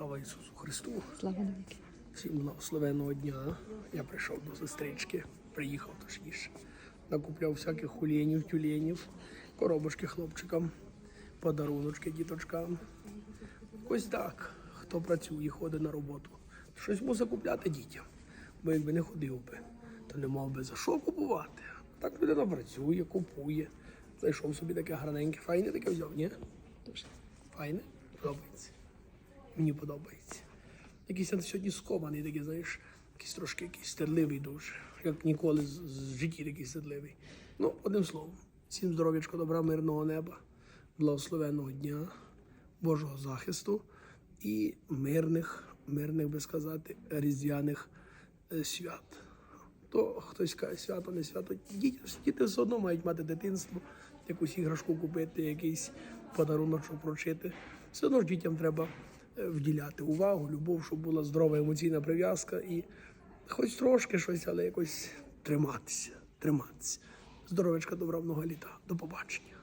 Слава Ісусу Христу! Слава навіки. Всім благословенного дня. Я прийшов до сестрички, приїхав точніше. Накупляв всяких хулєнів, тюленів, коробочки хлопчикам, подаруночки діточкам. Ось так. Хто працює, ходить на роботу. Щось мусить купляти дітям. Бо якби не ходив би, то не мав би за що купувати. Так людина працює, купує. Зайшов собі таке гарненьке, файне таке взяв, ні? Дуже. Файне? Подобається. Мені подобається. Якийсь я сьогодні скований, такий, знаєш, якийсь трошки якийсь стедливий дуже. Як ніколи з, з житті такий стедливий. Ну, одним словом, всім здоров'ячко, добра, мирного неба, благословенного дня, Божого захисту і мирних, мирних би сказати, різдвяних е, свят. То хтось каже, свято, не свято. Діти, діти все одно мають мати дитинство, якусь іграшку купити, якийсь подарунок прочити. Все одно ж дітям треба вділяти увагу, любов, щоб була здорова емоційна прив'язка і хоч трошки щось, але якось триматися, триматися. Здоровечка, добра, много літа. До побачення.